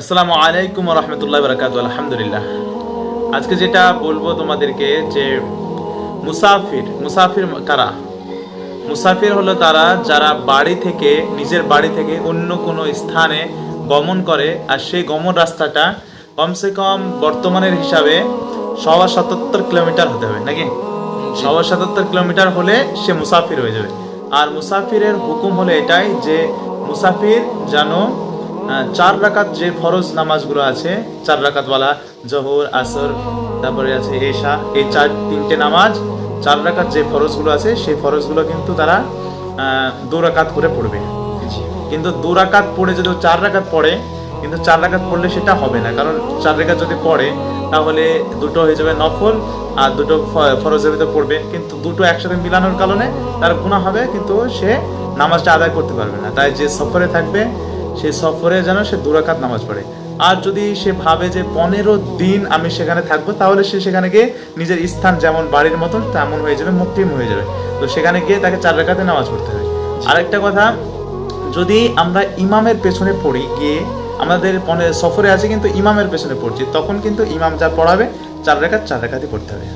আসসালামু আলাইকুম রহমতুল্লাহ বরকাত আলহামদুলিল্লাহ। আজকে যেটা বলব তোমাদেরকে যে মুসাফির মুসাফির কারা? মুসাফির হলো তারা যারা বাড়ি থেকে নিজের বাড়ি থেকে অন্য কোনো স্থানে গমন করে আর সেই গমন রাস্তাটা কমসে কম বর্তমানের হিসাবে সবা সাতাত্তর কিলোমিটার হতে হবে নাকি? সবা সাতাত্তর কিলোমিটার হলে সে মুসাফির হয়ে যাবে। আর মুসাফিরের হুকুম হলো এটাই যে মুসাফির যেন চার রাকাত যে ফরজ নামাজগুলো আছে, চার রাকাতওয়ালা, জহর, আসর, তারপরে আছে এশা, এই চার, তিনটে নামাজ, চার রাকাত যে ফরজগুলো আছে, সেই ফরজগুলো কিন্তু তারা দু রাকাত করে পড়বে। কিন্তু দু রাকাত পড়ে যদি চার রাকাত পড়ে, কিন্তু চার রাকাত পড়লে সেটা হবে না। কারণ চার রাকাত যদি পড়ে, তাহলে দুটো হয়ে যাবে নফল, আর দুটো ফরজের ভিতরে পড়বে। কিন্তু দুটো একসাথে মিলানোর কারণে তার গুণা হবে, কিন্তু সে নামাজটা আদায় করতে পারবে না। তাই যে সফরে থাকবে সেই সফরে যেন সে দুরাকাত নামাজ পড়ে। আর যদি সে ভাবে যে পনেরো দিন আমি সেখানে থাকব, তাহলে সে সেখানে গিয়ে নিজের স্থান যেমন বাড়ির মতন, তেমন হয়ে যাবে, মুক্তিম হয়ে যাবে। তো সেখানে গিয়ে তাকে চার রাকাতে নামাজ পড়তে হবে আরেকটা কথা, যদি আমরা ইমামের পেছনে পড়ি, গিয়ে আমাদের সফরে আছে কিন্তু ইমামের পেছনে পড়ছি, তখন কিন্তু ইমাম যা পড়াবে, চার রেখাত চার রেখাতে পড়তে হবে।